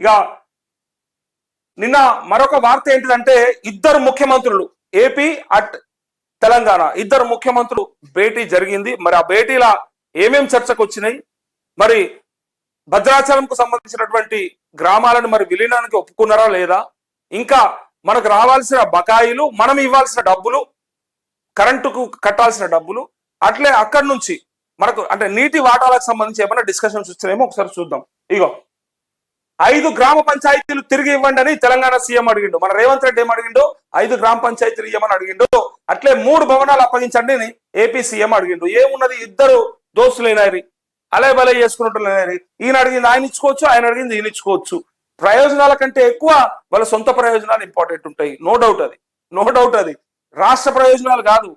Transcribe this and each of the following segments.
ఇక నిన్న మరొక వార్త ఏంటిదంటే ఇద్దరు ముఖ్యమంత్రులు ఏపీ అట్ తెలంగాణ. ఇద్దరు ముఖ్యమంత్రులు భేటీ జరిగింది. మరి ఆ భేటీల ఏమేం చర్చకు వచ్చినాయి? మరి భద్రాచలంకు సంబంధించినటువంటి గ్రామాలను మరి విలీనానికి ఒప్పుకున్నారా లేదా? ఇంకా మనకు రావాల్సిన బకాయిలు మనం ఇవ్వాల్సిన డబ్బులు కరెంటుకు కట్టాల్సిన డబ్బులు అట్లే అక్కడి నుంచి మనకు అంటే నీటి వాటాలకు సంబంధించి ఏమైనా డిస్కషన్స్ వచ్చినాయేమో ఒకసారి చూద్దాం. ఇగో ఐదు గ్రామ పంచాయతీలు తిరిగి ఇవ్వండి అని తెలంగాణ సీఎం అడిగిండు. మన రేవంత్ రెడ్డి ఏం అడిగిండు? ఐదు గ్రామ పంచాయతీలు ఇవ్వమని అడిగిండు. అట్లే మూడు భవనాలు అప్పగించండి అని ఏపీ సీఎం అడిగిండు. ఏమున్నది? ఇద్దరు దోస్తులైనారి. అలే బలే చేసుకున్నట్టు ఈయన అడిగింది ఆయన ఇచ్చుకోవచ్చు ఆయన అడిగింది ఈయన ఇచ్చుకోవచ్చు. ప్రయోజనాల కంటే ఎక్కువ వాళ్ళ సొంత ప్రయోజనాలు ఇంపార్టెంట్ ఉంటాయి. నో డౌట్ అది. నో డౌట్ అది. రాష్ట్ర ప్రయోజనాలు కాదు.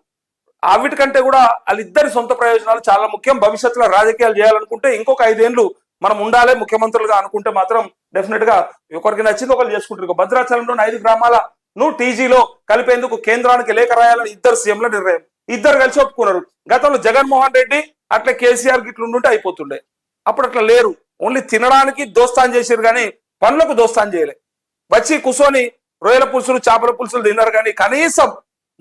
అవిటికంటే కూడా వాళ్ళిద్దరి సొంత ప్రయోజనాలు చాలా ముఖ్యం. భవిష్యత్తులో రాజకీయాలు చేయాలనుకుంటే ఇంకొక ఐదేళ్ళు మనం ఉండాలి ముఖ్యమంత్రులుగా అనుకుంటే మాత్రం డెఫినెట్గా ఒకరికి నచ్చింది ఒకరు చేసుకుంటారు. భద్రాచలంలో భద్రాచలంలోని ఐదు గ్రామాల ను టీజీలో కలిపేందుకు కేంద్రానికి లేఖ రాయాలని ఇద్దరు సీఎంల నిర్ణయం. ఇద్దరు కలిసి ఒప్పుకున్నారు. గతంలో జగన్మోహన్ రెడ్డి అట్లా కేసీఆర్ గిట్లు ఉండుంటే అయిపోతుండే. అప్పుడు అట్లా లేరు. ఓన్లీ తినడానికి దోస్తాన్ చేశారు కానీ పనులకు దోస్తాన్ చేయలే. వచ్చి కూర్చొని రొయ్యల పులుసులు చేపల పులుసులు తిన్నారు కానీ కనీసం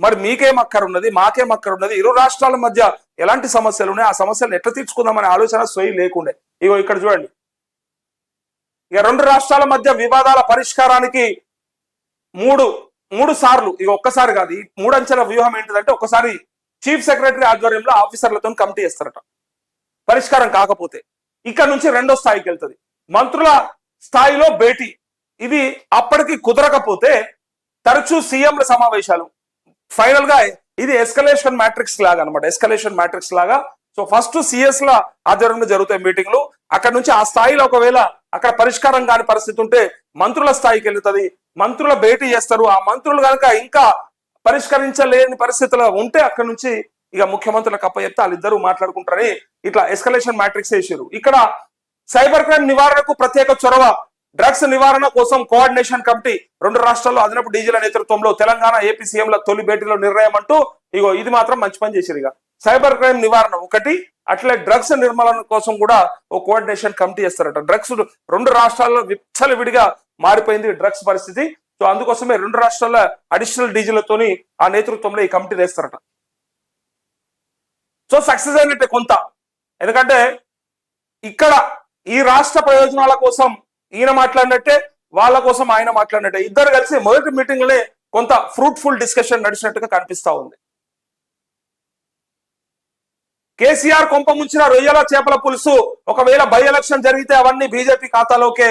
మరి మీకేం అక్కర ఉన్నది మాకేం అక్కర ఉన్నది ఇరు రాష్ట్రాల మధ్య ఎలాంటి సమస్యలు ఉన్నాయి ఆ సమస్యలు ఎట్లా తీర్చుకుందామనే ఆలోచన సొయ్యి లేకుండే. ఇగో ఇక్కడ చూడండి. ఇక రెండు రాష్ట్రాల మధ్య వివాదాల పరిష్కారానికి మూడు మూడు సార్లు ఇక ఒక్కసారి కాదు ఈ మూడంచెల వ్యూహం ఏంటిదంటే ఒకసారి చీఫ్ సెక్రటరీ ఆధ్వర్యంలో ఆఫీసర్లతో కమిటీ చేస్తారట. పరిష్కారం కాకపోతే. ఇక్కడ నుంచి రెండో స్థాయికి వెళ్తుంది. మంత్రుల స్థాయిలో భేటీ. ఇది అప్పటికి కుదరకపోతే తరచూ సీఎంల సమావేశాలు. ఫైనల్గా ఇది ఎస్కలేషన్ మ్యాట్రిక్స్ లాగా అనమాట ఎస్కలేషన్ మ్యాట్రిక్స్ లాగా సో ఫస్ట్ సిఎస్ ల ఆధ్వర్యంలో జరుగుతాయి మీటింగ్లు. అక్కడ నుంచి ఆ స్థాయిలో ఒకవేళ అక్కడ పరిష్కారం కాని పరిస్థితి ఉంటే మంత్రుల స్థాయికి వెళ్తుంది. మంత్రుల భేటీ చేస్తారు. ఆ మంత్రులు కనుక ఇంకా పరిష్కరించలేని పరిస్థితుల్లో ఉంటే అక్కడ నుంచి ఇక ముఖ్యమంత్రులకు అప్పచెప్తే వాళ్ళిద్దరూ మాట్లాడుకుంటారని ఇట్లా ఎస్కలేషన్ మ్యాట్రిక్స్ వేసారు ఇక్కడ సైబర్ క్రైమ్ నివారణకు ప్రత్యేక చొరవ డ్రగ్స్ నివారణ కోసం కోఆర్డినేషన్ కమిటీ రెండు రాష్ట్రాల్లో అదనపు డీజీల నేతృత్వంలో తెలంగాణ ఏపీ సీఎంల తొలి భేటీలో నిర్ణయం అంటూ ఇగో ఇది మాత్రం మంచి పని చేశారు ఇక. సైబర్ క్రైమ్ నివారణ ఒకటి అట్లే డ్రగ్స్ నిర్మూలన కోసం కూడా ఓ కోఆర్డినేషన్ కమిటీ చేస్తారట. డ్రగ్స్ రెండు రాష్ట్రాల్లో విచ్చలవిడిగా మారిపోయింది డ్రగ్స్ పరిస్థితి. సో అందుకోసమే రెండు రాష్ట్రాల అడిషనల్ డీజీలతోని ఆ నేతృత్వంలో ఈ కమిటీ వేస్తారట సో సక్సెస్ అయినట్టే కొంత. ఎందుకంటే ఇక్కడ ఈ రాష్ట్ర ప్రయోజనాల కోసం ఈయన మాట్లాడినట్టే వాళ్ళ కోసం ఆయన మాట్లాడినట్టే. ఇద్దరు కలిసి మొదటి మీటింగ్ కొంత ఫ్రూట్ఫుల్ డిస్కషన్ నడిచినట్టుగా కనిపిస్తా ఉంది. కేసీఆర్ కొంప ముంచిన రొయ్యల చేపల పులుసు. ఒకవేళ బై ఎలక్షన్ జరిగితే అవన్నీ బీజేపీ ఖాతాలోకే